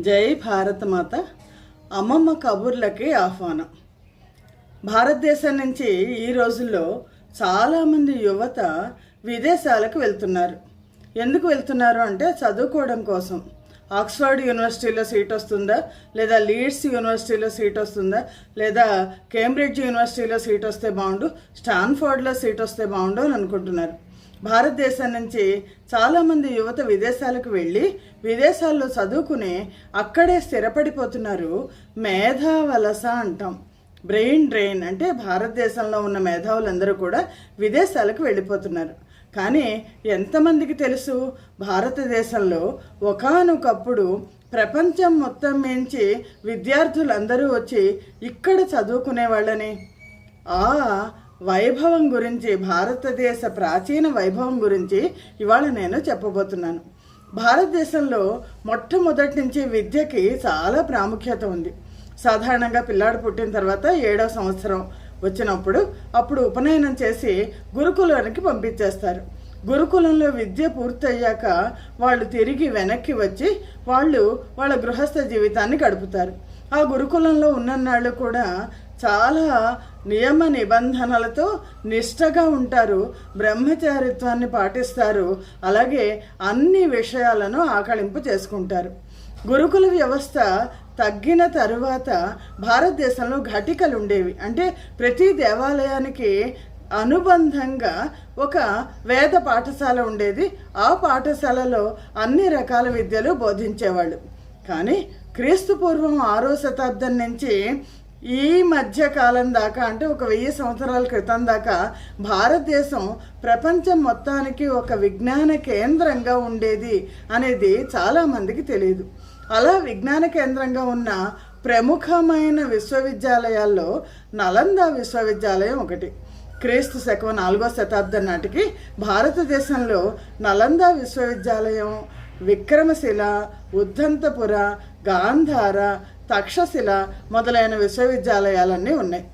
జై భారత మాత అమ్మమ్మ కబుర్లకి ఆహ్వానం. భారతదేశం నుంచి ఈ రోజుల్లో చాలామంది యువత విదేశాలకు వెళ్తున్నారు. ఎందుకు వెళ్తున్నారు అంటే చదువుకోవడం కోసం. ఆక్స్ఫర్డ్ యూనివర్సిటీలో సీట్ వస్తుందా? లేదా లీడ్స్ యూనివర్సిటీలో సీట్ వస్తుందా? లేదా కేంబ్రిడ్జ్ యూనివర్సిటీలో సీట్ వస్తే బాగుండు? స్టాన్ఫోర్డ్లో సీట్ వస్తే బాగుండు అని అనుకుంటున్నారు. భారతదేశం నుంచి చాలామంది యువత విదేశాలకు వెళ్ళి విదేశాల్లో చదువుకుని అక్కడే స్థిరపడిపోతున్నారు. మేధావలస అంటాం. బ్రెయిన్ డ్రెయిన్ అంటే భారతదేశంలో ఉన్న మేధావులందరూ కూడా విదేశాలకు వెళ్ళిపోతున్నారు. కానీ ఎంతమందికి తెలుసు? భారతదేశంలో ఒకానొకప్పుడు ప్రపంచం మొత్తం మించి విద్యార్థులందరూ వచ్చి ఇక్కడ చదువుకునే వాళ్ళని ఆ వైభవం గురించి భారతదేశ ప్రాచీన వైభవం గురించి ఇవాళ నేను చెప్పబోతున్నాను. భారతదేశంలో మొట్టమొదటి నుంచి విద్యకి చాలా ప్రాముఖ్యత ఉంది. సాధారణంగా పిల్లాడు పుట్టిన తర్వాత ఏడవ సంవత్సరం వచ్చినప్పుడు అప్పుడు ఉపనయనం చేసి గురుకులానికి పంపించేస్తారు. గురుకులంలో విద్య పూర్తయ్యాక వాళ్ళు తిరిగి వెనక్కి వచ్చి వాళ్ళు వాళ్ళ గృహస్థ జీవితాన్ని గడుపుతారు. ఆ గురుకులంలో ఉన్ననాళ్ళు కూడా చాలా నియమ నిబంధనలతో నిష్టగా ఉంటారు బ్రహ్మచారిత్వాన్ని పాటిస్తారు అలాగే అన్ని విషయాలను ఆకళింపు చేసుకుంటారు. గురుకుల వ్యవస్థ తగ్గిన తరువాత భారతదేశంలో ఘటికలు ఉండేవి అంటే ప్రతి దేవాలయానికి అనుబంధంగా ఒక వేద పాఠశాల ఉండేది. ఆ పాఠశాలలో అన్ని రకాల విద్యలు బోధించేవాళ్ళు. కానీ క్రీస్తు పూర్వం ఆరో శతాబ్దం నుంచి ఈ మధ్య కాలం దాకా అంటే ఒక వెయ్యి సంవత్సరాల క్రితం దాకా భారతదేశం ప్రపంచం మొత్తానికి ఒక విజ్ఞాన కేంద్రంగా ఉండేది అనేది చాలామందికి తెలియదు. అలా విజ్ఞాన కేంద్రంగా ఉన్న ప్రముఖమైన విశ్వవిద్యాలయాల్లో నలంద విశ్వవిద్యాలయం ఒకటి. క్రీస్తు శకం నాలుగో శతాబ్దం నాటికి భారతదేశంలో నలంద విశ్వవిద్యాలయం విక్రమశిల ఉద్దంతపుర గాంధార తక్షశిల మొదలైన విశ్వవిద్యాలయాలన్నీ ఉన్నాయి.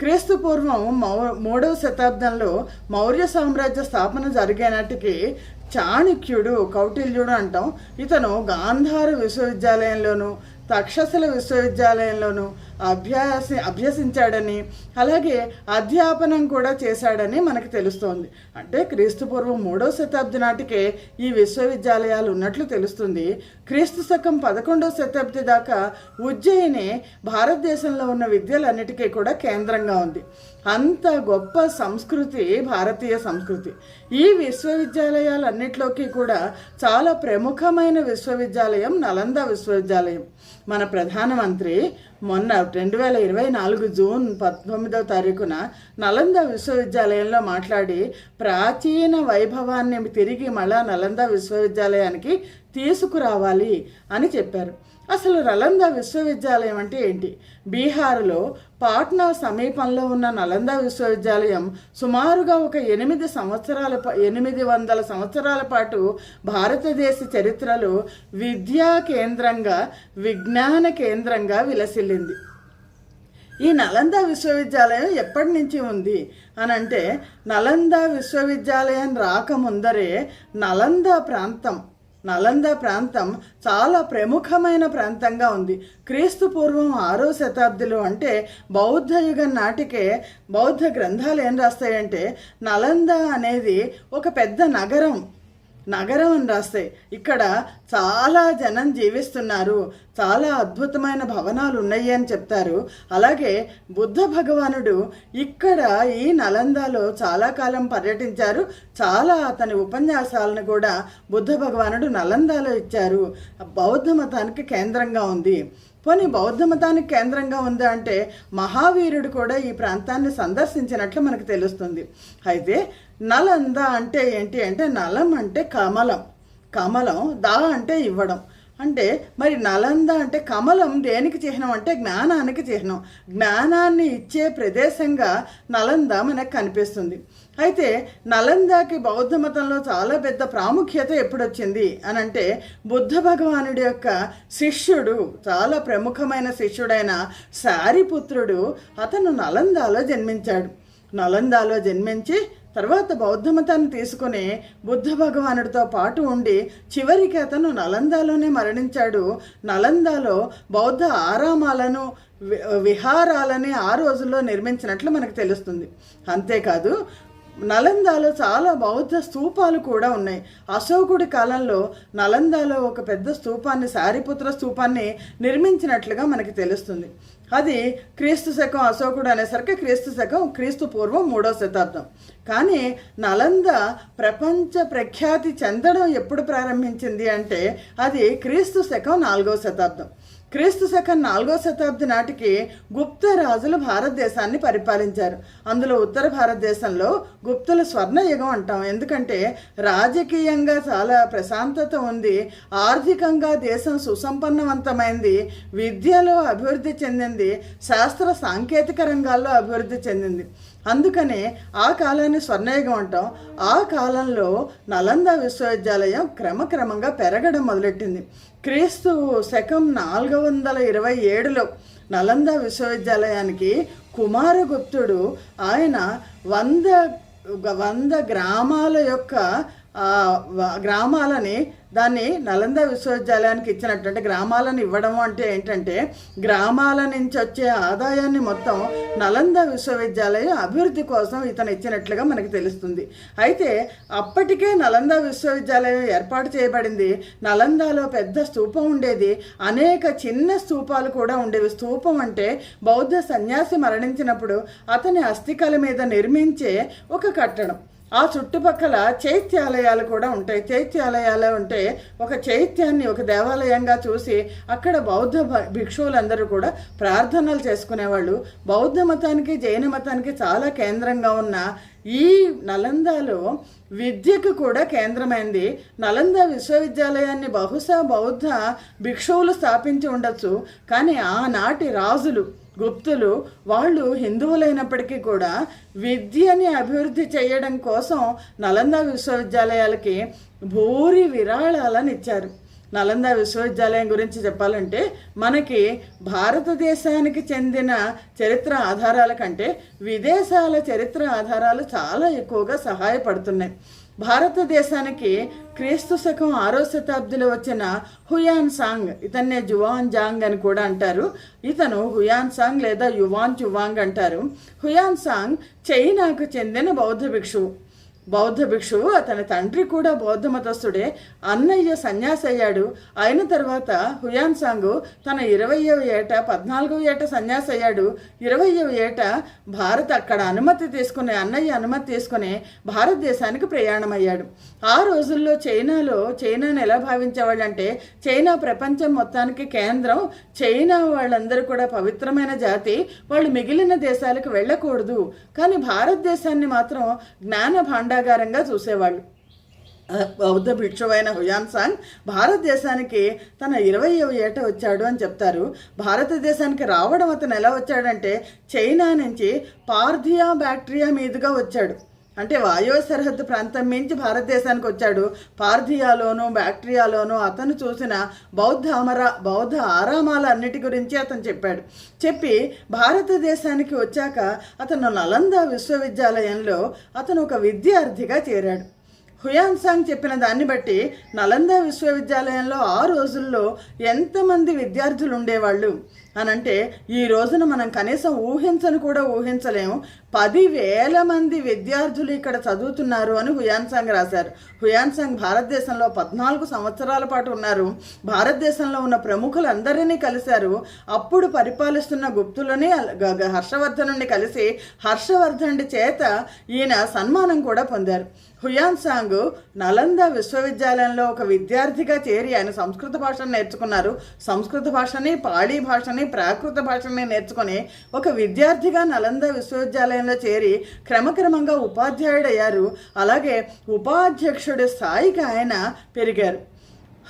క్రీస్తు పూర్వం మౌ మూడవ శతాబ్దంలో మౌర్య సామ్రాజ్య స్థాపన జరిగేనాటికి చాణక్యుడు కౌటిల్యుడు అంటాం. ఇతను గాంధార విశ్వవిద్యాలయంలోను తక్షశిల విశ్వవిద్యాలయంలోను అభ్యాస అభ్యసించాడని అలాగే అధ్యాపనం కూడా చేశాడని మనకు తెలుస్తోంది. అంటే క్రీస్తు పూర్వం శతాబ్ది నాటికే ఈ విశ్వవిద్యాలయాలు ఉన్నట్లు తెలుస్తుంది. క్రీస్తు శకం పదకొండవ శతాబ్ది దాకా ఉజ్జయిని భారతదేశంలో ఉన్న విద్యలన్నిటికీ కూడా కేంద్రంగా ఉంది. అంత గొప్ప సంస్కృతి భారతీయ సంస్కృతి. ఈ విశ్వవిద్యాలయాలన్నిటిలోకి కూడా చాలా ప్రముఖమైన విశ్వవిద్యాలయం నలంద విశ్వవిద్యాలయం. మన ప్రధానమంత్రి మొన్న రెండు వేల ఇరవై నాలుగు జూన్ పంతొమ్మిదవ తారీఖున నలంద విశ్వవిద్యాలయంలో మాట్లాడి ప్రాచీన వైభవాన్ని తిరిగి మళ్ళా నలంద విశ్వవిద్యాలయానికి తీసుకురావాలి అని చెప్పారు. అసలు నలంద విశ్వవిద్యాలయం అంటే ఏంటి? బీహార్లో పాట్నా సమీపంలో ఉన్న నలంద విశ్వవిద్యాలయం సుమారుగా ఒక ఎనిమిది సంవత్సరాల ఎనిమిది వందల సంవత్సరాల పాటు భారతదేశ చరిత్రలో విద్యా కేంద్రంగా విజ్ఞాన కేంద్రంగా విలసిల్లింది. ఈ నలంద విశ్వవిద్యాలయం ఎప్పటి నుంచి ఉంది? అని అంటే నలంద విశ్వవిద్యాలయం రాకముందరే నలంద ప్రాంతం. నలంద ప్రాంతం చాలా ప్రముఖమైన ప్రాంతంగా ఉంది. క్రీస్తు పూర్వం ఆరో శతాబ్దిలో అంటే బౌద్ధ యుగం నాటికే బౌద్ధ గ్రంథాలు ఏం రాస్తాయంటే నలంద అనేది ఒక పెద్ద నగరం. నగరం అని రాస్తాయి ఇక్కడ చాలా జనం జీవిస్తున్నారు. చాలా అద్భుతమైన భవనాలు ఉన్నాయి అని చెప్తారు. అలాగే బుద్ధ భగవానుడు ఇక్కడ ఈ నలందాలో చాలా కాలం పర్యటించారు. చాలా అతని ఉపన్యాసాలను కూడా బుద్ధ భగవానుడు నలందాలో ఇచ్చారు. బౌద్ధ మతానికి కేంద్రంగా ఉంది. పోనీ బౌద్ధ మతానికి కేంద్రంగా ఉందా అంటే మహావీరుడు కూడా ఈ ప్రాంతాన్ని సందర్శించినట్లు మనకు తెలుస్తుంది. అయితే నలంద అంటే ఏంటి అంటే నలం అంటే కమలం. కమలం దా అంటే ఇవ్వడం. అంటే మరి నలంద అంటే కమలం దేనికి చిహ్నం అంటే జ్ఞానానికి చిహ్నం. జ్ఞానాన్ని ఇచ్చే ప్రదేశంగా నలంద మనకు కనిపిస్తుంది. అయితే నలందాకి బౌద్ధ మతంలో చాలా పెద్ద ప్రాముఖ్యత ఎప్పుడొచ్చింది అని అంటే బుద్ధ భగవానుడి యొక్క శిష్యుడు చాలా ప్రముఖమైన శిష్యుడైన సారిపుత్రుడు అతను నలందాలో జన్మించాడు. నలందాలో జన్మించి తర్వాత బౌద్ధ మతాన్ని తీసుకుని బుద్ధ భగవానుడితో పాటు ఉండి చివరికి అతను నలందాలోనే మరణించాడు. నలందాలో బౌద్ధ ఆరామాలను విహారాలని ఆ రోజుల్లో నిర్మించినట్లు మనకు తెలుస్తుంది. అంతేకాదు నలందాలో చాలా బౌద్ధ స్తూపాలు కూడా ఉన్నాయి. అశోకుడి కాలంలో నలందాలో ఒక పెద్ద స్తూపాన్ని సారిపుత్ర స్తూపాన్ని నిర్మించినట్లుగా మనకి తెలుస్తుంది. అది క్రీస్తు శకం అశోకుడు అనేసరికి క్రీస్తు శకం క్రీస్తు పూర్వం మూడో శతాబ్దం కానీ నలంద ప్రపంచ ప్రఖ్యాతి చెందడం ఎప్పుడు ప్రారంభించింది అంటే అది క్రీస్తు శకం నాలుగో శతాబ్దం క్రీస్తు శకం నాలుగో శతాబ్ది నాటికి గుప్త రాజులు భారతదేశాన్ని పరిపాలించారు. అందులో ఉత్తర భారతదేశంలో గుప్తుల స్వర్ణయుగం అంటాం. ఎందుకంటే రాజకీయంగా చాలా ప్రశాంతత ఉంది. ఆర్థికంగా దేశం సుసంపన్నవంతమైంది. విద్యలో అభివృద్ధి చెందింది. శాస్త్ర సాంకేతిక రంగాల్లో అభివృద్ధి చెందింది. అందుకనే ఆ కాలాన్ని స్వర్ణయుగం అంటాం. ఆ కాలంలో నలంద విశ్వవిద్యాలయం క్రమక్రమంగా పెరగడం మొదలెట్టింది. క్రీస్తు శకం నాలుగు వందల ఇరవై ఏడులో నలంద విశ్వవిద్యాలయానికి కుమారగుప్తుడు ఆయన వంద వంద గ్రామాల యొక్క గ్రామాలని దాన్ని నలంద విశ్వవిద్యాలయానికి ఇచ్చినట్టు అంటే గ్రామాలను ఇవ్వడం అంటే ఏంటంటే గ్రామాల నుంచి వచ్చే ఆదాయాన్ని మొత్తం నలంద విశ్వవిద్యాలయం అభివృద్ధి కోసం ఇతను ఇచ్చినట్లుగా మనకు తెలుస్తుంది. అయితే అప్పటికే నలంద విశ్వవిద్యాలయం ఏర్పాటు చేయబడింది. నలందాలో పెద్ద స్తూపం ఉండేది. అనేక చిన్న స్తూపాలు కూడా ఉండేవి. స్తూపం అంటే బౌద్ధ సన్యాసి మరణించినప్పుడు అతని అస్థికల మీద నిర్మించే ఒక కట్టడం. ఆ చుట్టుపక్కల చైత్యాలయాలు కూడా ఉంటాయి. చైత్యాలయాలు ఉంటే ఒక చైత్యాన్ని ఒక దేవాలయంగా చూసి అక్కడ బౌద్ధ భిక్షువులందరూ కూడా ప్రార్థనలు చేసుకునేవాళ్ళు. బౌద్ధ మతానికి జైన మతానికి చాలా కేంద్రంగా ఉన్న ఈ నలందాలో విద్యకు కూడా కేంద్రమైంది. నలంద విశ్వవిద్యాలయాన్ని బహుశా బౌద్ధ భిక్షువులు స్థాపించి ఉండొచ్చు. కానీ ఆనాటి రాజులు గుప్తులు వాళ్ళు హిందువులైనప్పటికీ కూడా విద్యని అభివృద్ధి చేయడం కోసం నలంద విశ్వవిద్యాలయాలకి భూరి విరాళాలను ఇచ్చారు. నలంద విశ్వవిద్యాలయం గురించి చెప్పాలంటే మనకి భారతదేశానికి చెందిన చరిత్ర ఆధారాల కంటే విదేశాల చరిత్ర ఆధారాలు చాలా ఎక్కువగా సహాయపడుతున్నాయి. భారతదేశానికి క్రీస్తు శకం ఆరో శతాబ్దిలో వచ్చిన హుయాన్ సాంగ్ ఇతన్నే జువాన్ జాంగ్ అని కూడా అంటారు. ఇతను హుయాన్ సాంగ్ లేదా యువాన్ జువాంగ్ అంటారు. హుయాన్ సాంగ్ చైనాకు చెందిన బౌద్ధ భిక్షువు బౌద్ధ భిక్షువు అతని తండ్రి కూడా బౌద్ధ మతస్థుడే. అన్నయ్య సన్యాసి అయ్యాడు అయిన తర్వాత హుయాన్ సాంగ్ తన ఇరవయవ ఏట పద్నాలుగవ ఏట సన్యాసి అయ్యాడు ఇరవయవ ఏట భారత్ అక్కడ అనుమతి తీసుకుని అన్నయ్య అనుమతి తీసుకుని భారతదేశానికి ప్రయాణం అయ్యాడు ఆ రోజుల్లో చైనాలో చైనాను ఎలా భావించేవాళ్ళంటే చైనా ప్రపంచం మొత్తానికి కేంద్రం. చైనా వాళ్ళందరూ కూడా పవిత్రమైన జాతి. వాళ్ళు మిగిలిన దేశాలకు వెళ్ళకూడదు. కానీ భారతదేశాన్ని మాత్రం జ్ఞాన భాండాగారంగా చూసేవాళ్ళు. బౌద్ధ భిక్షువైన హుయాన్సాంగ్ భారతదేశానికి తన ఇరవయవ ఏట వచ్చాడు అని చెప్తారు. భారతదేశానికి రావడం అతను ఎలా వచ్చాడంటే చైనా నుంచి పార్థియా బ్యాక్టీరియా మీదుగా వచ్చాడు. అంటే వాయువ సరిహద్దు ప్రాంతం మించి భారతదేశానికి వచ్చాడు. పార్థియాలోను బ్యాక్టీరియాలోను అతను చూసిన బౌద్ధ అమర బౌద్ధ ఆరామాల అన్నిటి గురించి అతను చెప్పాడు. చెప్పి భారతదేశానికి వచ్చాక అతను నలంద విశ్వవిద్యాలయంలో అతను ఒక విద్యార్థిగా చేరాడు. హుయాన్ సాంగ్ చెప్పిన దాన్ని బట్టి నలంద విశ్వవిద్యాలయంలో ఆ రోజుల్లో ఎంతమంది విద్యార్థులు ఉండేవాళ్ళు? అనంటే ఈ రోజున మనం కనీసం ఊహించను కూడా ఊహించలేము పదివేల మంది విద్యార్థులు ఇక్కడ చదువుతున్నారు అని హుయాన్ సాంగ్ రాశారు. హుయాన్ సాంగ్ భారతదేశంలో పద్నాలుగు సంవత్సరాల పాటు ఉన్నారు. భారతదేశంలో ఉన్న ప్రముఖులందరినీ కలిశారు. అప్పుడు పరిపాలిస్తున్న గుప్తులని హర్షవర్ధనుని కలిసి హర్షవర్ధనుడి చేత ఈయన సన్మానం కూడా పొందారు. హుయాన్ సాంగ్ నలంద విశ్వవిద్యాలయంలో ఒక విద్యార్థిగా చేరి ఆయన సంస్కృత భాషను నేర్చుకున్నారు. సంస్కృత భాషని పాళీ భాషని ప్రాకృత భాషని నేర్చుకొని ఒక విద్యార్థిగా నలంద విశ్వవిద్యాలయం కార్యాలయంలో చేరి క్రమక్రమంగా ఉపాధ్యాయుడయ్యారు. అలాగే ఉపాధ్యక్షుడి స్థాయికి ఆయన పెరిగారు.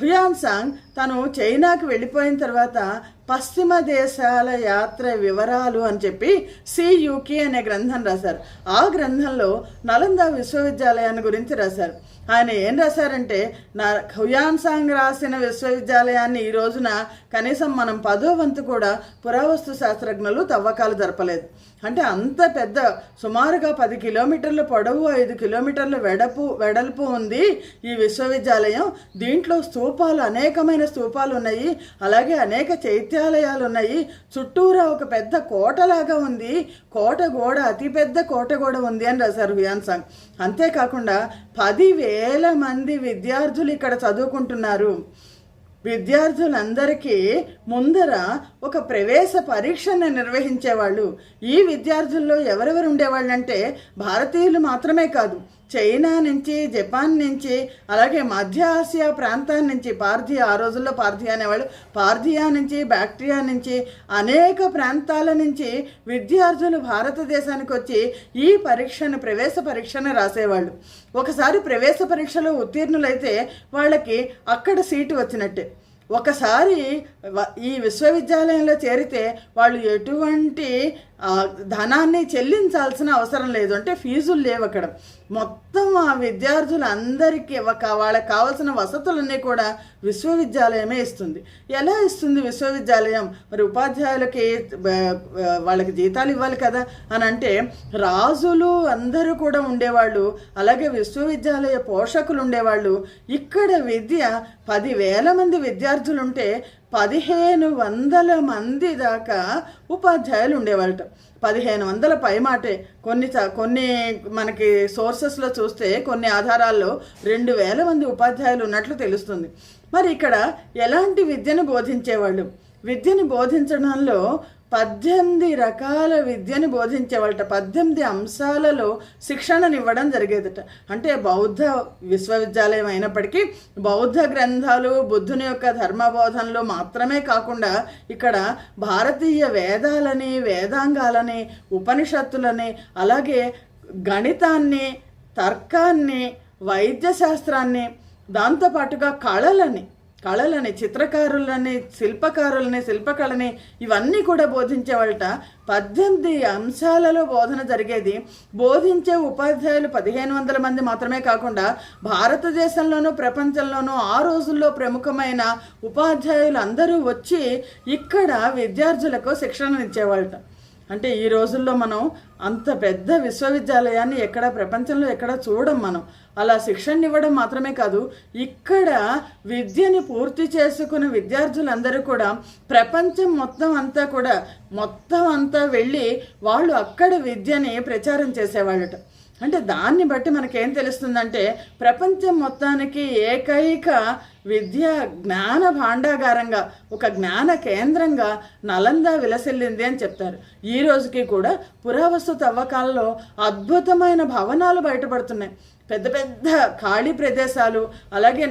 హుయాన్ సాంగ్ తను చైనాకు వెళ్ళిపోయిన తర్వాత పశ్చిమ దేశాల యాత్ర వివరాలు అని చెప్పి సియుకి అనే గ్రంథం రాశారు. ఆ గ్రంథంలో నలంద విశ్వవిద్యాలయాన్ని గురించి రాశారు. ఆయన ఏం రాశారంటే నా హుయాన్ సాంగ్ రాసిన విశ్వవిద్యాలయాన్ని ఈ రోజున కనీసం మనం పదో వంతు కూడా పురావస్తు శాస్త్రజ్ఞులు తవ్వకాలు జరపలేదు. అంటే అంత పెద్ద సుమారుగా పది కిలోమీటర్ల పొడవు ఐదు కిలోమీటర్ల వెడపు వెడల్పు ఉంది ఈ విశ్వవిద్యాలయం. దీంట్లో స్తూపాలు అనేకమైన స్తూపాలు ఉన్నాయి. అలాగే అనేక చైత్యాలయాలు ఉన్నాయి. చుట్టూరా ఒక పెద్ద కోటలాగా ఉంది. కోట గోడ అతిపెద్ద కోట గోడ ఉంది అని రాశారు హుయాన్ సాంగ్. అంతేకాకుండా పదివేల మంది విద్యార్థులు ఇక్కడ చదువుకుంటున్నారు. విద్యార్థులందరికీ ముందర ఒక ప్రవేశ పరీక్షను నిర్వహించేవాళ్ళు. ఈ విద్యార్థుల్లో ఎవరెవరు ఉండేవాళ్ళంటే భారతీయులు మాత్రమే కాదు చైనా నుంచి జపాన్ నుంచి అలాగే మధ్య ఆసియా ప్రాంతాల నుంచి పార్థియా ఆ రోజుల్లో పార్థియా అనేవాళ్ళు. పార్థియా నుంచి బ్యాక్టీరియా నుంచి అనేక ప్రాంతాల నుంచి విద్యార్థులు భారతదేశానికి వచ్చి ఈ పరీక్షను ప్రవేశ పరీక్షను రాసేవాళ్ళు. ఒకసారి ప్రవేశ పరీక్షలో ఉత్తీర్ణులైతే వాళ్ళకి అక్కడ సీటు వచ్చినట్టే. ఒకసారి ఈ విశ్వవిద్యాలయంలో చేరితే వాళ్ళు ఎటువంటి ధనాన్ని చెల్లించాల్సిన అవసరం లేదు. అంటే ఫీజులు లేవు అక్కడ. మొత్తం ఆ విద్యార్థులందరికీ ఒక వాళ్ళకి కావాల్సిన వసతులన్నీ కూడా విశ్వవిద్యాలయమే ఇస్తుంది. ఎలా ఇస్తుంది విశ్వవిద్యాలయం? మరి ఉపాధ్యాయులకి వాళ్ళకి జీతాలు ఇవ్వాలి కదా అని అంటే రాజులు అందరూ కూడా ఉండేవాళ్ళు అలాగే విశ్వవిద్యాలయ పోషకులు ఉండేవాళ్ళు. ఇక్కడ విద్య పదివేల మంది విద్యార్థులు ఉంటే పదిహేను వందల మంది దాకా ఉపాధ్యాయులు ఉండేవాళ్ళట. పదిహేను వందల పై మాటే కొన్ని కొన్ని మనకి సోర్సెస్లో చూస్తే కొన్ని ఆధారాల్లో రెండు వేల మంది ఉపాధ్యాయులు ఉన్నట్లు తెలుస్తుంది. మరి ఇక్కడ ఎలాంటి విద్యను బోధించేవాళ్ళు? విద్యను బోధించడంలో పద్దెనిమిది రకాల విద్యని బోధించేవాళ్ళట. పద్దెనిమిది అంశాలలో శిక్షణనివ్వడం జరిగేదట. అంటే బౌద్ధ విశ్వవిద్యాలయం అయినప్పటికీ బౌద్ధ గ్రంథాలు బుద్ధుని యొక్క ధర్మబోధనలు మాత్రమే కాకుండా ఇక్కడ భారతీయ వేదాలని వేదాంగాలని ఉపనిషత్తులని అలాగే గణితాన్ని తర్కాన్ని వైద్యశాస్త్రాన్ని దాంతోపాటుగా కళలని కళలని చిత్రకారులని శిల్పకారులని శిల్పకళని ఇవన్నీ కూడా బోధించేవాళ్ళట. పద్దెనిమిది అంశాలలో బోధన జరిగేది. బోధించే ఉపాధ్యాయులు పదిహేను వందల మంది మాత్రమే కాకుండా భారతదేశంలోనూ ప్రపంచంలోనూ ఆ రోజుల్లో ప్రముఖమైన ఉపాధ్యాయులు అందరూ వచ్చి ఇక్కడ విద్యార్థులకు శిక్షణ ఇచ్చేవాళ్ళట అంటే ఈ రోజుల్లో మనం అంత పెద్ద విశ్వవిద్యాలయాన్ని ఎక్కడ ప్రపంచంలో ఎక్కడ చూడం మనం. అలా శిక్షణ ఇవ్వడం మాత్రమే కాదు ఇక్కడ విద్యని పూర్తి చేసుకున్న విద్యార్థులందరూ కూడా ప్రపంచం మొత్తం అంతా కూడా మొత్తం అంతా వెళ్ళి వాళ్ళు అక్కడ విద్యని ప్రచారం చేసేవాళ్ళట. అంటే దాన్ని బట్టి మనకేం తెలుస్తుందంటే ప్రపంచం మొత్తానికి ఏకైక విద్య జ్ఞాన భాండాగారంగా ఒక జ్ఞాన కేంద్రంగా నలంద విలసిల్లింది అని చెప్తారు. ఈ రోజుకి కూడా పురావస్తు తవ్వకాలలో అద్భుతమైన భవనాలు బయటపడుతున్నాయి. పెద్ద పెద్ద ఖాళీ ప్రదేశాలు అలాగే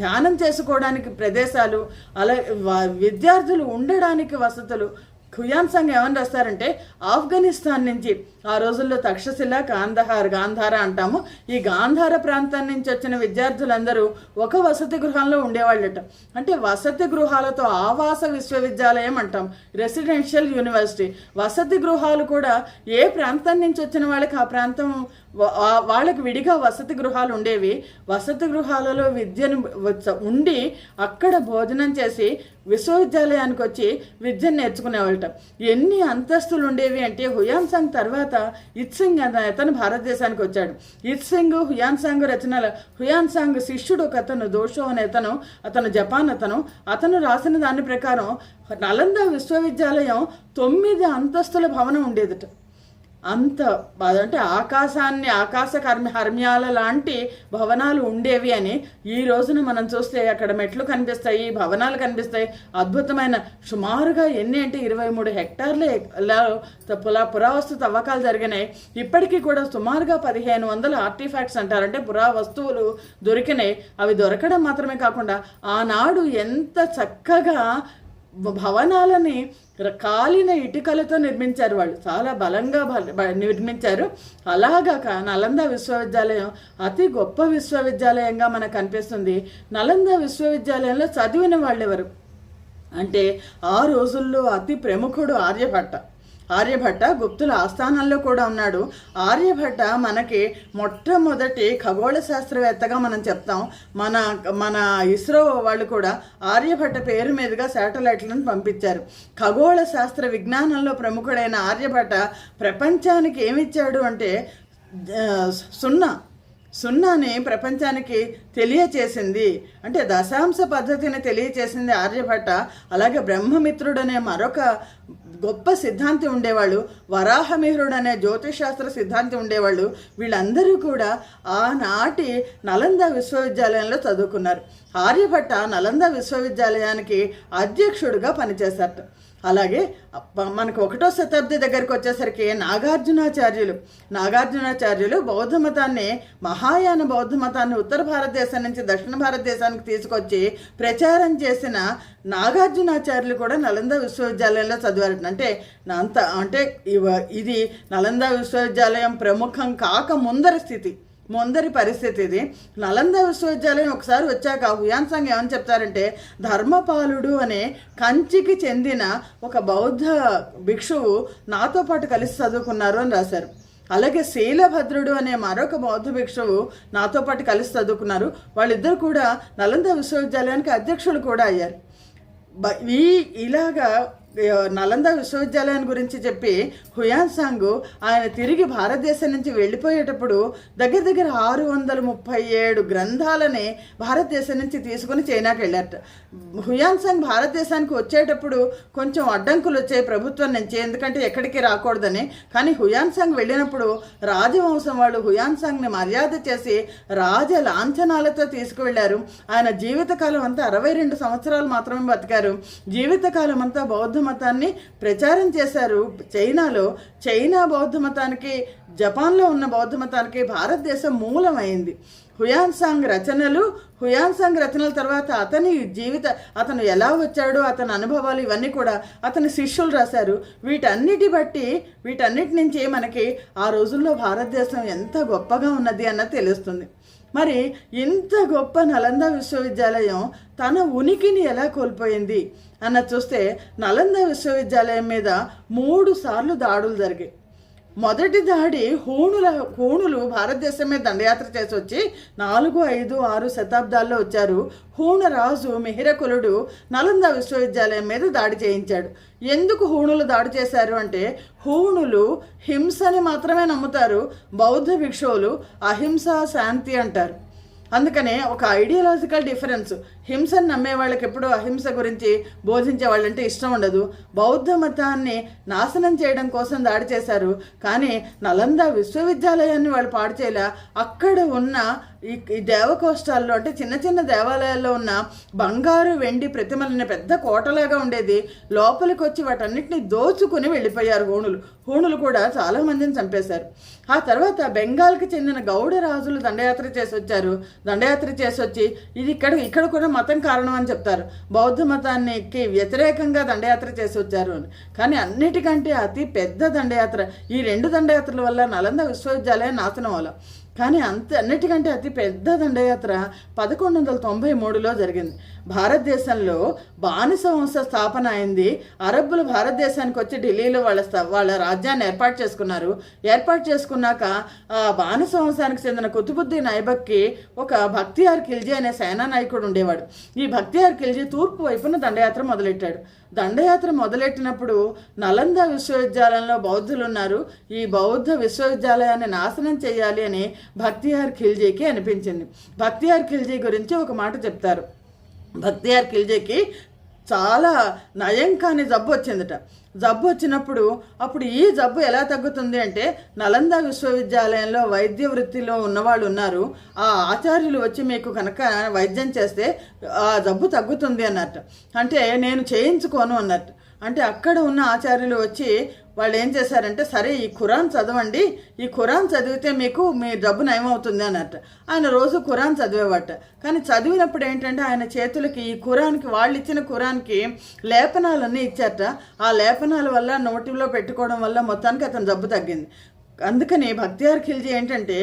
ధ్యానం చేసుకోవడానికి ప్రదేశాలు అలా విద్యార్థులు ఉండడానికి వసతులు ఖుయాన్సాంగ్ ఏమని రాస్తారంటే ఆఫ్ఘనిస్తాన్ నుంచి ఆ రోజుల్లో తక్షశిల గాంధహార్ గాంధార అంటాము. ఈ గాంధార ప్రాంతం నుంచి వచ్చిన విద్యార్థులందరూ ఒక వసతి గృహంలో ఉండేవాళ్ళట. అంటే వసతి గృహాలతో ఆవాస విశ్వవిద్యాలయం అంటాం రెసిడెన్షియల్ యూనివర్సిటీ. వసతి గృహాలు కూడా ఏ ప్రాంతం నుంచి వచ్చిన వాళ్ళకి ఆ ప్రాంతం వాళ్ళకి విడిగా వసతి గృహాలు ఉండేవి. వసతి గృహాలలో విద్యను ఉండి అక్కడ భోజనం చేసి విశ్వవిద్యాలయానికి వచ్చి విద్యను నేర్చుకునేవాళ్ళట. ఎన్ని అంతస్తులు ఉండేవి అంటే హుయాన్ సాంగ్ తర్వాత ఇత్సింగ్ అనే అతను భారతదేశానికి వచ్చాడు ఇత్సింగ్ హుయాన్ సాంగ్ రచనల హుయాన్ సాంగ్ శిష్యుడు ఒక అతను దోషో అనే అతను అతను జపాన్ అతను అతను రాసిన దాని ప్రకారం నలంద విశ్వవిద్యాలయం తొమ్మిది అంతస్తుల భవనం ఉండేదట. అంత అంటే ఆకాశాన్ని ఆకాశ కర్మ హర్మ్యాల లాంటి భవనాలు ఉండేవి అని ఈ రోజున మనం చూస్తే అక్కడ మెట్లు కనిపిస్తాయి భవనాలు కనిపిస్తాయి. అద్భుతమైన సుమారుగా ఎన్ని అంటే ఇరవై మూడు హెక్టార్ల పులా పురావస్తు తవ్వకాలు జరిగినాయి. ఇప్పటికీ కూడా సుమారుగా పదిహేను వందల ఆర్టిఫాక్ట్స్ అంటారు. అంటే పురావస్తువులు దొరికినాయి. అవి దొరకడం మాత్రమే కాకుండా ఆనాడు ఎంత చక్కగా భవనాలని కాలిన ఇటుకలతో నిర్మించారు వాళ్ళు. చాలా బలంగా బల- బ- నిర్మించారు. అలాగా క- నలంద విశ్వవిద్యాలయం అతి గొప్ప విశ్వవిద్యాలయంగా మనకు కనిపిస్తుంది. నలంద విశ్వవిద్యాలయంలో చదివిన వాళ్ళు ఎవరు అంటే ఆ రోజుల్లో అతి ప్రముఖుడు ఆర్యభట్ట. ఆర్యభట్ట గుప్తుల ఆస్థానంలో కూడా ఉన్నాడు. ఆర్యభట్ట మనకి మొట్టమొదటి ఖగోళ శాస్త్రవేత్తగా మనం చెప్తాం. మన మన ఇస్రో వాళ్ళు కూడా ఆర్యభట్ట పేరు మీదుగా శాటిలైట్లను పంపించారు. ఖగోళ శాస్త్ర విజ్ఞానంలో ప్రముఖుడైన ఆర్యభట్ట ప్రపంచానికి ఏమిచ్చాడు అంటే సున్నా. సున్నాని ప్రపంచానికి తెలియచేసింది. అంటే దశాంశ పద్ధతిని తెలియచేసింది ఆర్యభట్ట అలాగే బ్రహ్మమిత్రుడు అనే మరొక గొప్ప సిద్ధాంతి ఉండేవాళ్ళు వరాహమిహుడు అనే జ్యోతిషాస్త్ర సిద్ధాంతి ఉండేవాళ్ళు వీళ్ళందరూ కూడా ఆనాటి నలంద విశ్వవిద్యాలయంలో చదువుకున్నారు. ఆర్యభట్ట నలంద విశ్వవిద్యాలయానికి అధ్యక్షుడిగా పనిచేశారు అలాగే మనకు ఒకటో శతాబ్ది దగ్గరికి వచ్చేసరికి నాగార్జునాచార్యులు నాగార్జునాచార్యులు బౌద్ధ మతాన్ని మహాయాన బౌద్ధ మతాన్ని ఉత్తర భారతదేశం నుంచి దక్షిణ భారతదేశానికి తీసుకొచ్చి ప్రచారం చేసిన నాగార్జునాచార్యులు కూడా నలంద విశ్వవిద్యాలయంలో చదివారట. అంటే అంత అంటే ఇవ- ఇది నలంద విశ్వవిద్యాలయం ప్రముఖం కాక ముందర స్థితి. ముందరి పరిస్థితి ఇది. నలంద విశ్వవిద్యాలయం ఒకసారి వచ్చాక హుయాన్సాంగ్ ఏమని చెప్తారంటే ధర్మపాలుడు అనే కంచికి చెందిన ఒక బౌద్ధ భిక్షువు నాతో పాటు కలిసి చదువుకున్నారు అని రాశారు. అలాగే శీలభద్రుడు అనే మరొక బౌద్ధ భిక్షువు నాతో పాటు కలిసి చదువుకున్నారు. వాళ్ళిద్దరు కూడా నలంద విశ్వవిద్యాలయానికి అధ్యక్షులు కూడా అయ్యారు. ఈ ఇలాగా నలంద విశ్వవిద్యాలయం గురించి చెప్పి హుయాన్ సాంగ్ ఆయన తిరిగి భారతదేశం నుంచి వెళ్ళిపోయేటప్పుడు దగ్గర దగ్గర ఆరు వందల ముప్పై ఏడు గ్రంథాలని భారతదేశం నుంచి తీసుకుని చైనాకి వెళ్ళారట. హుయాన్ సాంగ్ భారతదేశానికి వచ్చేటప్పుడు కొంచెం అడ్డంకులు వచ్చాయి ప్రభుత్వం నుంచి ఎందుకంటే ఎక్కడికి రాకూడదని. కానీ హుయాన్ సాంగ్ వెళ్ళినప్పుడు రాజవంశం వాళ్ళు హుయాన్ సాంగ్ని మర్యాద చేసి రాజ లాంఛనాలతో తీసుకువెళ్ళారు. ఆయన జీవితకాలం అంతా అరవై రెండు సంవత్సరాలు మాత్రమే బతికారు. జీవితకాలం అంతా బౌద్ధ మతాన్ని ప్రచారం చేశారు. చైనాలో చైనా బౌద్ధ మతానికి జపాన్లో ఉన్న బౌద్ధ మతానికి భారతదేశం మూలమైంది. హుయాన్ సాంగ్ రచనలు హుయాన్ సాంగ్ రచనల తర్వాత అతని జీవిత అతను ఎలా వచ్చాడో అతని అనుభవాలు ఇవన్నీ కూడా అతని శిష్యులు రాశారు. వీటన్నిటి బట్టి వీటన్నిటి నుంచి మనకి ఆ రోజుల్లో భారతదేశం ఎంత గొప్పగా ఉన్నది అన్నది తెలుస్తుంది. మరి ఇంత గొప్ప నలంద విశ్వవిద్యాలయం తన ఉనికిని ఎలా కోల్పోయింది? అన్న చూస్తే నలంద విశ్వవిద్యాలయం మీద మూడు సార్లు దాడులు జరిగాయి. మొదటి దాడి హూణుల హోణులు భారతదేశం మీద దండయాత్ర చేసి వచ్చి నాలుగు ఐదు ఆరు శతాబ్దాల్లో వచ్చారు. హూణ రాజు మిహిరకులుడు నలంద విశ్వవిద్యాలయం మీద దాడి చేయించాడు. ఎందుకు హూణులు దాడి చేశారు అంటే హూణులు హింసని మాత్రమే నమ్ముతారు బౌద్ధ భిక్షువులు అహింస శాంతి అంటారు. అందుకనే ఒక ఐడియాలజికల్ డిఫరెన్స్ హింసను నమ్మే వాళ్ళకి ఎప్పుడూ అహింస గురించి బోధించే వాళ్ళంటే ఇష్టం ఉండదు. బౌద్ధ మతాన్ని నాశనం చేయడం కోసం దాడి చేశారు. కానీ నలంద విశ్వవిద్యాలయాన్ని వాళ్ళు పాడు చేయలే. అక్కడ ఉన్న ఈ ఈ దేవకోష్టాల్లో అంటే చిన్న చిన్న దేవాలయాల్లో ఉన్న బంగారు వెండి ప్రతిమలని పెద్ద కోటలాగా ఉండేది. లోపలికి వచ్చి వాటన్నిటిని దోచుకుని వెళ్ళిపోయారు హోణులు. హోణులు కూడా చాలామందిని చంపేశారు. ఆ తర్వాత బెంగాల్కి చెందిన గౌడ రాజులు దండయాత్ర చేసి వచ్చారు దండయాత్ర చేసి వచ్చి ఇది ఇక్కడ ఇక్కడ కూడా మతం కారణం అని చెప్తారు. బౌద్ధ మతానికి వ్యతిరేకంగా దండయాత్ర చేసి వచ్చారు అని. కానీ అన్నిటికంటే అతి పెద్ద దండయాత్ర. ఈ రెండు దండయాత్రల వల్ల నలంద విశ్వవిద్యాలయం నాశనం వల్ల కానీ అంత అన్నిటికంటే అతి పెద్ద దండయాత్ర పదకొండు వందల తొంభై మూడులో జరిగింది. భారతదేశంలో బానిస వంశ స్థాపన అయింది. అరబ్బులు భారతదేశానికి వచ్చి ఢిల్లీలో వాళ్ళ వాళ్ళ రాజ్యాన్ని ఏర్పాటు చేసుకున్నారు. ఏర్పాటు చేసుకున్నాక ఆ బానిస వంశానికి చెందిన కుతుబుద్దీన్ ఐబక్కి ఒక భక్తియార్ ఖిల్జీ అనే సేనా నాయకుడు ఉండేవాడు. ఈ భక్తియార్ ఖిల్జీ తూర్పు వైపున దండయాత్ర మొదలెట్టాడు. దండయాత్ర మొదలెట్టినప్పుడు నలంద విశ్వవిద్యాలయంలో బౌద్ధులు ఉన్నారు ఈ బౌద్ధ విశ్వవిద్యాలయాన్ని నాశనం చేయాలి అని భక్తిహార్ ఖిల్జీకి అనిపించింది. భక్తిహార్ ఖిల్జీ గురించి ఒక మాట చెప్తారు. భక్తిహార్ ఖిల్జీకి చాలా నయం కాని జబ్బు వచ్చిందట. జబ్బు వచ్చినప్పుడు అప్పుడు ఈ జబ్బు ఎలా తగ్గుతుంది అంటే నలంద విశ్వవిద్యాలయంలో వైద్య వృత్తిలో ఉన్నవాళ్ళు ఉన్నారు. ఆ ఆచార్యులు వచ్చి మీకు కనుక వైద్యం చేస్తే ఆ జబ్బు తగ్గుతుంది అన్నట్టు. అంటే నేను చేయించుకోను అన్నట్టు. అంటే అక్కడ ఉన్న ఆచార్యులు వచ్చి వాళ్ళు ఏం చేశారంటే సరే ఈ ఖురాన్ చదవండి ఈ ఖురాన్ చదివితే మీకు మీ డబ్బు నయమవుతుంది అన్నట్టు. ఆయన రోజు ఖురాన్ చదివేవాట. కానీ చదివినప్పుడు ఏంటంటే ఆయన చేతులకి ఈ ఖురాన్కి వాళ్ళు ఇచ్చిన ఖురాన్కి లేపనాలన్నీ ఇచ్చారట. ఆ లేపనాల వల్ల నోటిలో పెట్టుకోవడం వల్ల మొత్తానికి అతని జబ్బు తగ్గింది. అందుకని భక్తియార్ ఖిల్జీ ఏంటంటే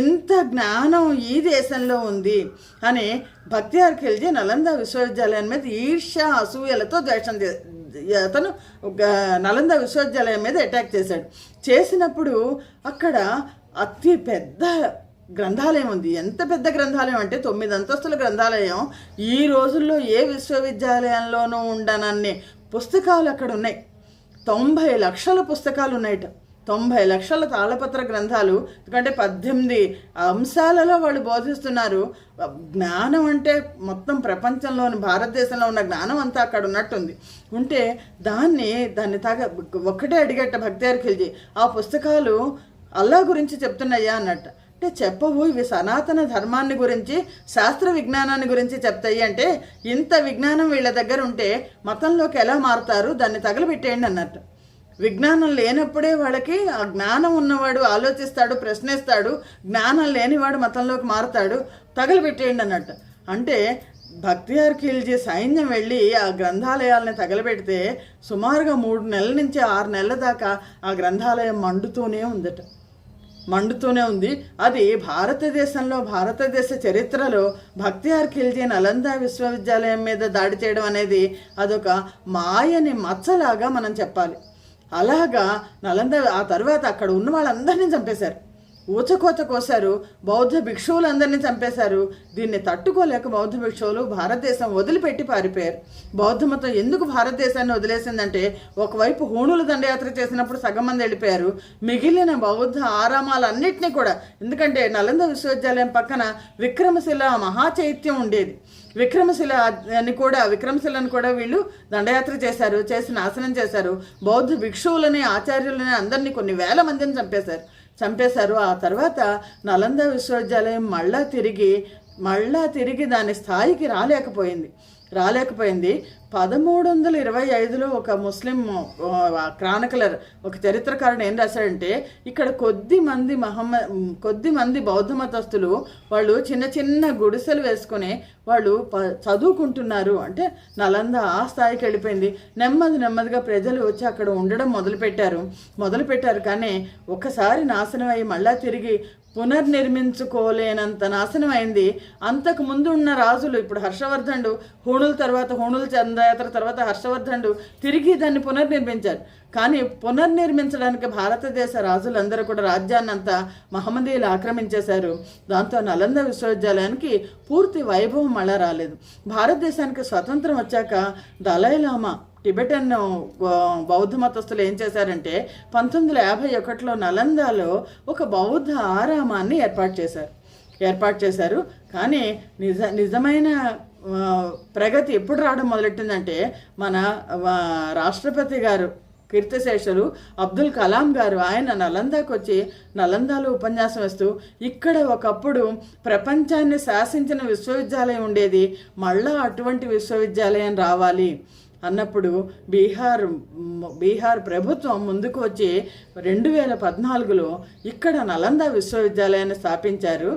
ఇంత జ్ఞానం ఈ దేశంలో ఉంది అని భక్తియార్ ఖిల్జీ నలంద విశ్వవిద్యాలయం మీద ఈర్ష్య అసూయలతో ద్వేషం అతను నలంద విశ్వవిద్యాలయం మీద అటాక్ చేశాడు. చేసినప్పుడు అక్కడ అతి పెద్ద గ్రంథాలయం ఉంది. ఎంత పెద్ద గ్రంథాలయం అంటే తొమ్మిది అంతస్తుల గ్రంథాలయం. ఈ రోజుల్లో ఏ విశ్వవిద్యాలయంలోనూ ఉండనన్ని పుస్తకాలు అక్కడ ఉన్నాయి. తొంభై లక్షల పుస్తకాలు ఉన్నాయట. తొంభై లక్షల తాళపత్ర గ్రంథాలు ఎందుకంటే పద్దెనిమిది అంశాలలో వాళ్ళు బోధిస్తున్నారు. జ్ఞానం అంటే మొత్తం ప్రపంచంలోని భారతదేశంలో ఉన్న జ్ఞానం అంతా అక్కడ ఉన్నట్టుంది. ఉంటే దాన్ని దాన్ని తగ ఒక్కటే అడిగట్ట భక్తియార్ ఖిల్జీ ఆ పుస్తకాలు అల్లా గురించి చెప్తున్నాయా అన్నట్టు. అంటే చెప్పవు ఇవి సనాతన ధర్మాన్ని గురించి శాస్త్ర విజ్ఞానాన్ని గురించి చెప్తాయి అంటే ఇంత విజ్ఞానం వీళ్ళ దగ్గర ఉంటే మతంలోకి ఎలా మారుతారు దాన్ని తగలబెట్టేయండి అన్నట్టు. విజ్ఞానం లేనప్పుడే వాళ్ళకి ఆ జ్ఞానం ఉన్నవాడు ఆలోచిస్తాడు ప్రశ్నిస్తాడు జ్ఞానం లేనివాడు మతంలోకి మారుతాడు తగలబెట్టేయండి అన్నట్టు. అంటే భక్తియార్ ఖిల్జీ సైన్యం వెళ్ళి ఆ గ్రంథాలయాలని తగలబెడితే సుమారుగా మూడు నెలల నుంచి ఆరు నెలల దాకా ఆ గ్రంథాలయం మండుతూనే ఉందట. మండుతూనే ఉంది. అది భారతదేశంలో భారతదేశ చరిత్రలో భక్తియార్ ఖిల్జీ నలంద విశ్వవిద్యాలయం మీద దాడి చేయడం అనేది అదొక మాయని మచ్చలాగా మనం చెప్పాలి. అలాగా నలంద ఆ తర్వాత అక్కడ ఉన్న వాళ్ళందరినీ చంపేశారు. ఊచకోత కోశారు బౌద్ధ భిక్షువులందరినీ చంపేశారు. దీన్ని తట్టుకోలేక బౌద్ధ భిక్షువులు భారతదేశం వదిలిపెట్టి పారిపోయారు. బౌద్ధ మతం ఎందుకు భారతదేశాన్ని వదిలేసిందంటే ఒకవైపు హూణులు దండయాత్ర చేసినప్పుడు సగం మంది వెళ్ళిపోయారు. మిగిలిన బౌద్ధ ఆరామాలన్నింటినీ కూడా ఎందుకంటే నలంద విశ్వవిద్యాలయం పక్కన విక్రమశిల మహాచైత్యం ఉండేది. విక్రమశిల అని కూడా విక్రమశిలను కూడా వీళ్ళు దండయాత్ర చేశారు చేసి నాశనం చేశారు. బౌద్ధ భిక్షువులని ఆచార్యులని అందరినీ కొన్ని వేల మందిని చంపేశారు. చంపేశారు. ఆ తర్వాత నలంద విశ్వవిద్యాలయం మళ్ళా తిరిగి మళ్ళా తిరిగి దాని స్థాయికి రాలేకపోయింది. రాలేకపోయింది. పదమూడు వందల ఇరవై ఐదులో ఒక ముస్లిం క్రానికలర్ ఒక చరిత్రకారుడు ఏం రాశాడంటే ఇక్కడ కొద్ది మంది మహమ్మ కొద్ది మంది బౌద్ధ మతస్థులు వాళ్ళు చిన్న చిన్న గుడిసెలు వేసుకొని వాళ్ళు ప చదువుకుంటున్నారు. అంటే నలంద ఆ స్థాయికి వెళ్ళిపోయింది. నెమ్మది నెమ్మదిగా ప్రజలు వచ్చి అక్కడ ఉండడం మొదలుపెట్టారు. మొదలుపెట్టారు కానీ ఒకసారి నాశనం అయ్యి మళ్ళా తిరిగి పునర్నిర్మించుకోలేనంత నాశనం అయింది అంతకు ముందు ఉన్న రాజులు ఇప్పుడు హర్షవర్ధనుడు హోణుల తర్వాత హోణుల చందయాత్ర తర్వాత హర్షవర్ధనుడు తిరిగి దాన్ని పునర్నిర్మించారు. కానీ పునర్నిర్మించడానికి భారతదేశ రాజులందరూ కూడా రాజ్యాన్ని అంతా మహమ్మదీయులు ఆక్రమించేశారు. దాంతో నలంద విశ్వవిద్యాలయానికి పూర్తి వైభవం మళ్ళా రాలేదు. భారతదేశానికి స్వతంత్రం వచ్చాక దలైలామా టిబెటన్ బౌద్ధ మతస్థులు ఏం చేశారంటే పంతొమ్మిది వందల యాభై ఒకటిలో నలందాలో ఒక బౌద్ధ ఆరామాన్ని ఏర్పాటు చేశారు. ఏర్పాటు చేశారు. కానీ నిజ నిజమైన ప్రగతి ఎప్పుడు రావడం మొదలెట్టిందంటే మన రాష్ట్రపతి గారు కీర్తిశేషులు అబ్దుల్ కలాం గారు ఆయన నలందాకు వచ్చి నలందాలో ఉపన్యాసం ఇస్తూ ఇక్కడ ఒకప్పుడు ప్రపంచాన్ని శాసించిన విశ్వవిద్యాలయం ఉండేది. మళ్ళా అటువంటి విశ్వవిద్యాలయం రావాలి. అన్నప్పుడు బీహార్ బీహార్ ప్రభుత్వం ముందుకు వచ్చి రెండు వేల పద్నాలుగులో ఇక్కడ నలంద విశ్వవిద్యాలయాన్ని స్థాపించారు.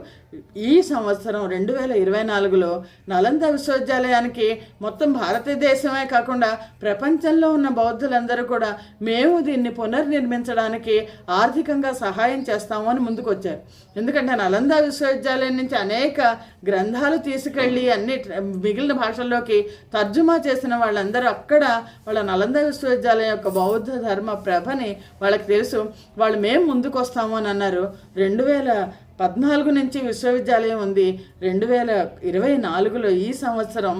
ఈ సంవత్సరం రెండు వేల ఇరవై నాలుగులో నలంద విశ్వవిద్యాలయానికి మొత్తం భారతదేశమే కాకుండా ప్రపంచంలో ఉన్న బౌద్ధులందరూ కూడా మేము దీన్ని పునర్నిర్మించడానికి ఆర్థికంగా సహాయం చేస్తాము అని ముందుకొచ్చారు. ఎందుకంటే నలంద విశ్వవిద్యాలయం నుంచి అనేక గ్రంథాలు తీసుకెళ్ళి అన్ని మిగిలిన భాషల్లోకి తర్జుమా చేసిన వాళ్ళందరూ అక్కడ వాళ్ళ నలంద విశ్వవిద్యాలయం యొక్క బౌద్ధ ధర్మ ప్రభని వాళ్ళకి తెలుసు. వాళ్ళు మేము ముందుకు వస్తాము అని అన్నారు. రెండు వేల పద్నాలుగు నుంచి విశ్వవిద్యాలయం ఉంది. రెండు వేల ఇరవై నాలుగులో ఈ సంవత్సరం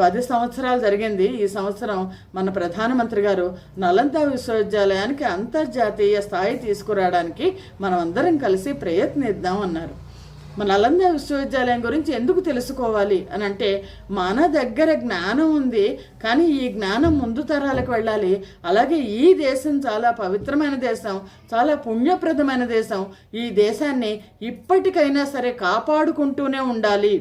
పది సంవత్సరాలు జరిగింది. ఈ సంవత్సరం మన ప్రధానమంత్రి గారు నలంద విశ్వవిద్యాలయానికి అంతర్జాతీయ స్థాయి తీసుకురావడానికి మనం అందరం కలిసి ప్రయత్నిద్దాం అన్నారు. మన నలంద విశ్వవిద్యాలయం గురించి ఎందుకు తెలుసుకోవాలి అని అంటే మన దగ్గర జ్ఞానం ఉంది కానీ ఈ జ్ఞానం ముందు తరాలకు వెళ్ళాలి. అలాగే ఈ దేశం చాలా పవిత్రమైన దేశం చాలా పుణ్యప్రదమైన దేశం. ఈ దేశాన్ని ఇప్పటికైనా సరే కాపాడుకుంటూనే ఉండాలి.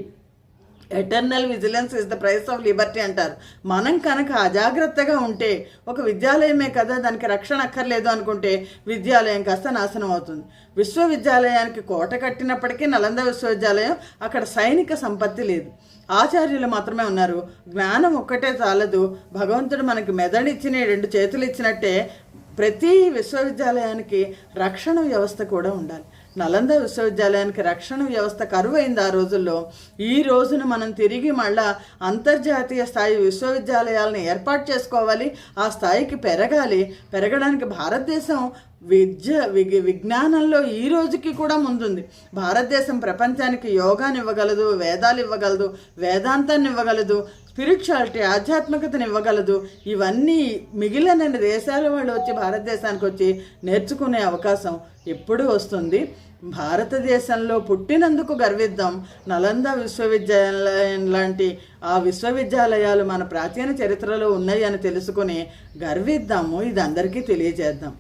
Eternal vigilance is the price of liberty అంటారు. మనం కనుక అజాగ్రత్తగా ఉంటే ఒక విద్యాలయమే కదా దానికి రక్షణ అక్కర్లేదు అనుకుంటే విద్యాలయం కాస్త నాశనం అవుతుంది. విశ్వవిద్యాలయానికి కోట కట్టినప్పటికీ నలంద విశ్వవిద్యాలయం అక్కడ సైనిక సంపత్తి లేదు. ఆచార్యులు మాత్రమే ఉన్నారు. జ్ఞానం ఒక్కటే చాలదు. భగవంతుడు మనకి మెదడిచ్చిన రెండు చేతులు ఇచ్చినట్టే ప్రతి విశ్వవిద్యాలయానికి రక్షణ వ్యవస్థ కూడా ఉండాలి. నలంద విశ్వవిద్యాలయానికి రక్షణ వ్యవస్థ కరువైంది ఆ రోజుల్లో. ఈ రోజున మనం తిరిగి మళ్ళా అంతర్జాతీయ స్థాయి విశ్వవిద్యాలయాలను ఏర్పాటు చేసుకోవాలి. ఆ స్థాయికి పెరగాలి. పెరగడానికి భారతదేశం విద్య విగ్ విజ్ఞానంలో ఈ రోజుకి కూడా ముందుంది. భారతదేశం ప్రపంచానికి యోగాని ఇవ్వగలదు వేదాలు ఇవ్వగలదు వేదాంతాన్ని ఇవ్వగలదు స్పిరిచువాలిటీ ఆధ్యాత్మికతను ఇవ్వగలదు. ఇవన్నీ మిగిలిన దేశాల వాళ్ళు వచ్చి భారతదేశానికి వచ్చి నేర్చుకునే అవకాశం ఎప్పుడు వస్తుంది. భారతదేశంలో పుట్టినందుకు గర్విద్దాం. నలంద విశ్వవిద్యాలయం లాంటి ఆ విశ్వవిద్యాలయాలు మన ప్రాచీన చరిత్రలో ఉన్నాయి అని తెలుసుకుని గర్విద్దాము. ఇది అందరికీ తెలియజేద్దాం.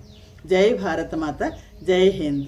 జై భారత మాత జై హింద్.